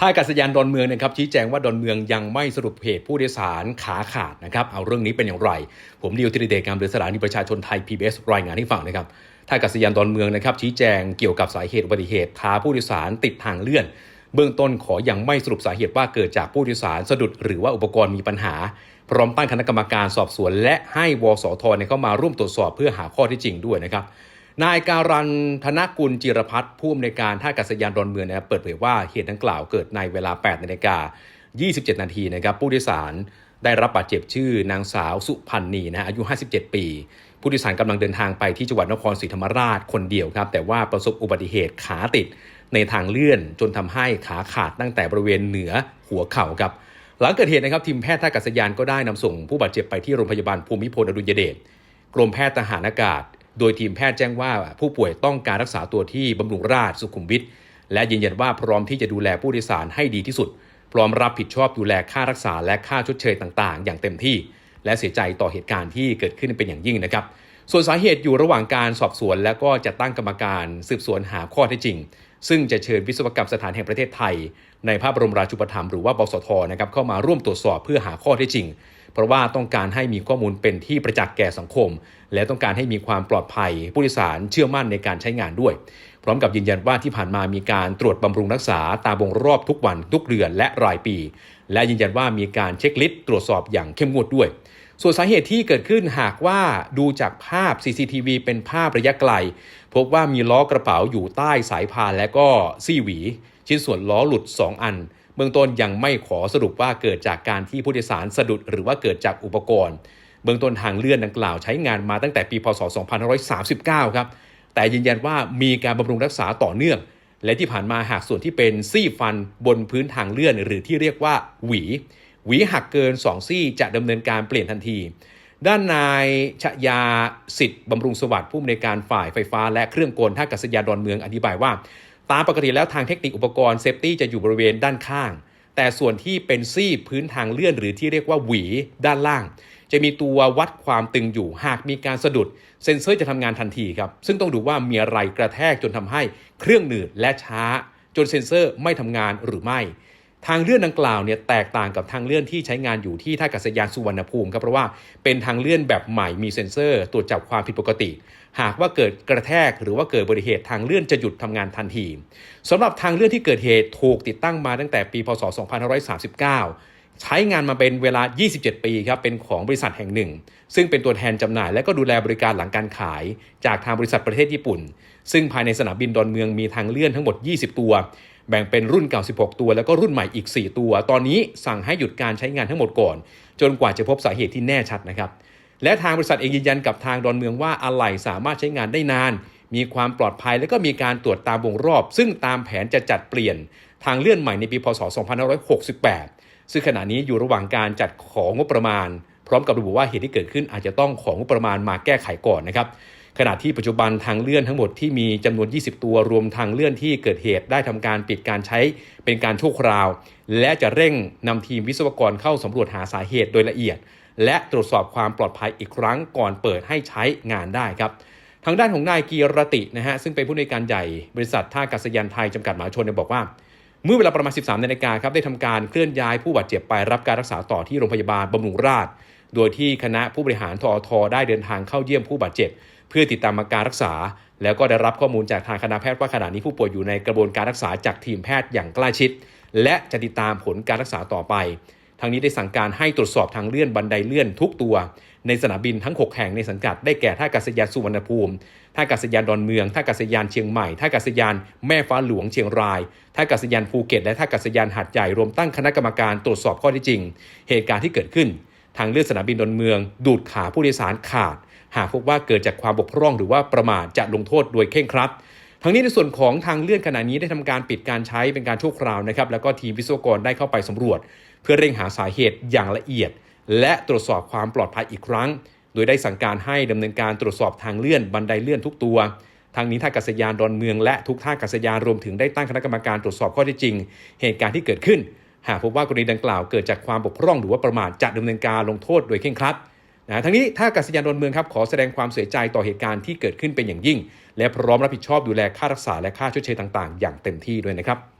ท่าอากาศยานดอนเมืองนะครับชี้แจงว่าดอนเมืองยังไม่สรุปเหตุผู้โดยสารขาขาดนะครับเอาเรื่องนี้เป็นอย่างไร ผมดิวธิริเดชงามเดือสถานีประชาชนไทย PBS รายงานให้ฟังนะครับท่าอากาศยานดอนเมืองนะครับชี้แจงเกี่ยวกับสาเหตุอุบัติเหตุพาผู้โดยสารติดทางเลื่อน เบื้องต้นขอยังไม่สรุปสาเหตุว่าเกิดจากผู้โดยสารสะดุดหรือว่าอุปกรณ์มีปัญหา พร้อมตั้งคณะกรรมการสอบสวน และให้วสทเข้ามาร่วมตรวจสอบเพื่อหาข้อที่จริงด้วยนะครับ นายการันธนกุลจิรพัฒน์ผู้อำนวยการท่าอากาศยานดอนเมืองนะครับเปิดเผยว่าเหตุดังกล่าวเกิดในเวลา 8นาฬิกา 27 นาทีนะครับผู้โดยสารได้รับบาดเจ็บชื่อนางสาวสุพันธ์นีนะฮะอายุ 57 ปี ผู้โดยสารกำลังเดินทางไปที่จังหวัดนครศรีธรรมราชคนเดียวครับ แต่ว่าประสบอุบัติเหตุขาติดในทางเลื่อนจนทำให้ขาขาดตั้งแต่บริเวณเหนือหัวเข่าครับหลังเกิดเหตุนะครับทีมแพทย์ท่าอากาศยานก็ได้นำส่งผู้บาดเจ็บไปที่โรงพยาบาลภูมิพลอดุลยเดชกรมแพทย์ทหารอากาศ โดยทีมแพทย์แจ้งว่าผู้ป่วยต้องการรักษาตัวที่บำรุงราษฎร์สุขุมวิทและยืนยันว่าพร้อมที่จะดูแลผู้โดยสารให้ดีที่สุด พร้อมรับผิดชอบดูแลค่ารักษาและค่าชดเชยต่างๆ อย่างเต็มที่ และเสียใจต่อเหตุการณ์ที่เกิดขึ้นเป็นอย่างยิ่งนะครับ ส่วนสาเหตุอยู่ระหว่างการสอบสวน และก็จะตั้งกรรมการสืบสวนหาข้อเท็จจริง ซึ่งจะเชิญวิศวกรรมสถานแห่งประเทศไทย ในพระบรมราชูปถัมภ์หรือว่าบสทนะครับเข้ามาร่วมตรวจสอบเพื่อหาข้อเท็จจริง เพราะว่าต้องการให้มีข้อมูลเป็นที่ประจักษ์แก่สังคม และต้องการให้มีความปลอดภัย ผู้โดยสารเชื่อมั่นในการใช้งานด้วย พร้อมกับยืนยันว่าที่ผ่านมามีการตรวจบำรุงรักษาตามวงรอบทุกวันทุกเดือนและรายปี และยืนยันว่ามีการเช็คลิสต์ตรวจสอบอย่างเข้มงวดด้วยส่วนสาเหตุที่เกิดขึ้นหากว่าดูจากภาพ CCTV เป็นภาพระยะไกล พบว่ามีล้อกระเป๋าอยู่ใต้สายพานและก็ซี่หวี ชิ้นส่วนล้อหลุด 2 อัน เบื้องต้นยังไม่ขอสรุปว่าเกิดจากการที่ผู้โดยสารสะดุดหรือว่าเกิดจากอุปกรณ์ เบื้องต้นทางเลื่อนดังกล่าวใช้งานมาตั้งแต่ปีพศ 2539 ครับ แต่ยืนยันว่ามีการบำรุงรักษาต่อเนื่อง และที่ผ่านมาหากส่วนที่เป็นซี่ฟันบนพื้นทางเลื่อน หรือที่เรียกว่า หวี หวีหักเกิน 2 ซี่จะดำเนินการเปลี่ยนทันที ด้านนายชยาสิทธิ์บำรุงสวัสดิ์ผู้อำนวยการฝ่ายไฟฟ้า และเครื่องกลท่าอากาศยานดอนเมืองอธิบายว่า ตามปกติแล้วทางเทคนิคอุปกรณ์เซฟตี้จะอยู่บริเวณด้านข้าง แต่ส่วนที่เป็นซี่พื้นทางเลื่อนหรือที่เรียกว่าหวีด้านล่าง จะมีตัววัดความตึงอยู่หากมีการสะดุด เซ็นเซอร์จะทำงานทันทีครับ ซึ่งต้องดูว่ามีอะไรกระแทกจนทำให้เครื่องหนืดและช้า จนเซ็นเซอร์ไม่ทำงานหรือไม่ ทางเลื่อนดังกล่าวเนี่ยแตกต่างกับทางเลื่อนที่ใช้งานอยู่ที่ท่าอากาศยานสุวรรณภูมิครับเพราะว่าเป็นทางเลื่อนแบบใหม่มีเซ็นเซอร์ ตรวจจับความผิดปกติ หากว่าเกิดกระแทกหรือว่าเกิดอุบัติเหตุทางเลื่อนจะหยุดทำงานทันทีสำหรับทางเลื่อนที่เกิดเหตุถูกติดตั้งมาตั้งแต่ปีพศ 2539ใช้งานมาเป็นเวลา 27 ปีครับ เป็นของบริษัทแห่งหนึ่ง ซึ่งเป็นตัวแทนจำหน่ายและก็ดูแลบริการหลังการขาย จากทางบริษัทประเทศญี่ปุ่น ซึ่งภายในสนามบินดอนเมืองมีทางเลื่อนทั้งหมด 20 ตัว แบ่งเป็นรุ่นเก่า 16 ตัว แล้วก็รุ่นใหม่อีก 4 ตัว ตอนนี้สั่งให้หยุดการใช้งานทั้งหมดก่อน จนกว่าจะพบสาเหตุที่แน่ชัดนะครับ และทางบริษัทเองยืนยันกับทางดอนเมืองว่าอะไหล่สามารถใช้งานได้นาน มีความปลอดภัยและก็มีการตรวจตามวงรอบ ซึ่งตามแผนจะจัดเปลี่ยนทางเลื่อนใหม่ในปีพศ 2568 ซึ่งขณะนี้อยู่ระหว่างการจัดของงบประมาณ พร้อมกับระบุว่าเหตุที่เกิดขึ้นอาจจะต้องของงบประมาณมาแก้ไขก่อนนะครับ ขณะที่ปัจจุบันทางเลื่อนทั้งหมดที่มีจำนวน 20 ตัวรวมทางเลื่อนที่เกิดเหตุได้ทำการปิดการใช้เป็นการชั่วคราว และจะเร่งนำทีมวิศวกรเข้าสำรวจหาสาเหตุโดยละเอียด และตรวจสอบความปลอดภัยอีกครั้งก่อนเปิดให้ใช้งานได้ครับทางด้านของนายกีรตินะฮะซึ่งเป็นผู้อำนวยการใหญ่บริษัทท่าอากาศยานไทยจำกัดมหาชนเนี่ยบอกว่า เมื่อเวลาประมาณ 13นาฬิกาครับได้ทำการเคลื่อนย้ายผู้บาดเจ็บไปรับการรักษาต่อที่โรงพยาบาลบำรุงราษฎร์โดยที่คณะผู้บริหารทอทได้เดินทางเข้าเยี่ยมผู้บาดเจ็บ เพื่อติดตามอาการรักษา แล้วก็ได้รับข้อมูลจากทางคณะแพทย์ว่าขณะนี้ผู้ป่วยอยู่ในกระบวนการรักษาจากทีมแพทย์อย่างใกล้ชิด และจะติดตามผลการรักษาต่อไปทางนี้ได้สั่งการให้ตรวจสอบทางเลื่อนบันไดเลื่อนทุกตัว ในสนามบินทั้ง 6 แห่งในสังกัดได้แก่ท่าอากาศยานสุวรรณภูมิ ท่าอากาศยานดอนเมือง ท่าอากาศยานเชียงใหม่ ท่าอากาศยานแม่ฟ้าหลวงเชียงราย ท่าอากาศยานภูเก็ต และท่าอากาศยานหาดใหญ่รวมตั้งคณะกรรมการตรวจสอบข้อท็จจริง เหตุการณ์ที่เกิดขึ้น ทางเลื่อนสนามบินดอนเมือง ดูดขาผู้โดยสารขาด หากพบว่าเกิดจากความบกพร่องหรือว่าประมาทจะลงโทษโดยเคร่งครัดทั้งนี้ในส่วนของทางเลื่อนขณะนี้ได้ทำการปิดการใช้เป็นการชั่วคราวนะครับแล้วก็ทีมวิศวกรได้เข้าไปสำรวจ เพื่อเร่งหาสาเหตุอย่างละเอียด และตรวจสอบความปลอดภัยอีกครั้ง โดยได้สั่งการให้ดำเนินการตรวจสอบทางเลื่อนบันไดเลื่อนทุกตัวทางนี้ท่าอากาศยานดอนเมืองและทุกท่าอากาศยานรวมถึงได้ตั้งคณะกรรมการตรวจสอบข้อเท็จจริง เหตุการณ์ที่เกิดขึ้น หากพบว่ากรณีดังกล่าวเกิดจากความบกพร่องหรือว่าประมาทจะดำเนินการลงโทษโดยเคร่งครัดนะทั้งนี้ท่าอากาศยานดอนเมืองครับขอแสดงความเสียใจต่อเหตุการณ์ที่เกิดขึ้นเป็นอย่างยิ่ง และพร้อมรับผิดชอบดูแลค่ารักษาและค่าชดเชยต่าง ๆ อย่างเต็มที่ด้วยนะครับ